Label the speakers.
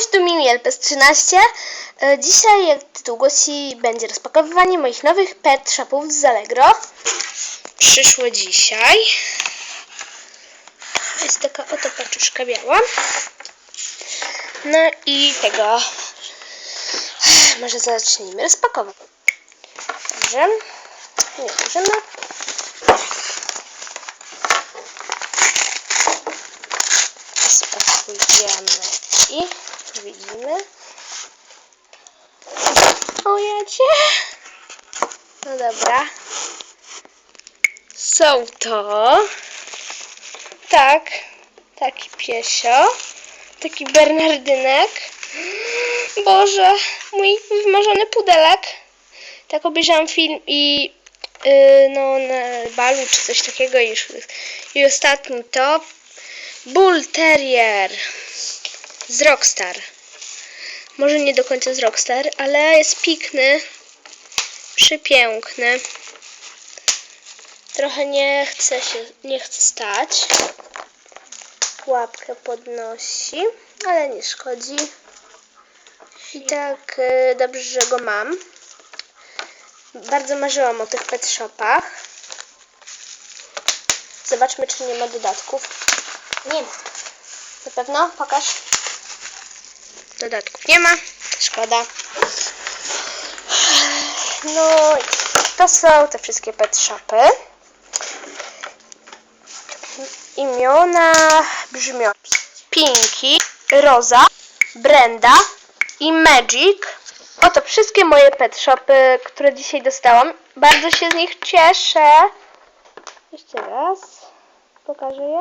Speaker 1: Cześć, tu Mimi LPS 13. E, Dzisiaj, jak tytuł głosi, będzie rozpakowywanie moich nowych pet shopów z Allegro. Przyszło dzisiaj. Jest taka oto paczuszka biała. No i tego. Może zacznijmy rozpakować. Dobrze. Nie możemy. Spakujemy i widzimy. O jacie. No dobra. Są to. Tak. Taki piesio. Taki Bernardynek. Boże, mój wymarzony pudelek. Tak obejrzałam film i yy, no na balu czy coś takiego już. I ostatni to Bull Terrier z Rockstar. Może nie do końca z Rockstar, ale jest pikny, przypiękny. Trochę nie chce się, nie chce stać. Łapkę podnosi, ale nie szkodzi. I tak y, dobrze, że go mam. Bardzo marzyłam o tych pet shopach. Zobaczmy, czy nie ma dodatków. Nie ma. Na pewno? Pokaż. Dodatków nie ma. Szkoda. No to są te wszystkie pet shopy. Imiona brzmią Pinky, Roza, Brenda i Magic. Oto wszystkie moje pet shopy, które dzisiaj dostałam. Bardzo się z nich cieszę. Jeszcze raz pokażę je.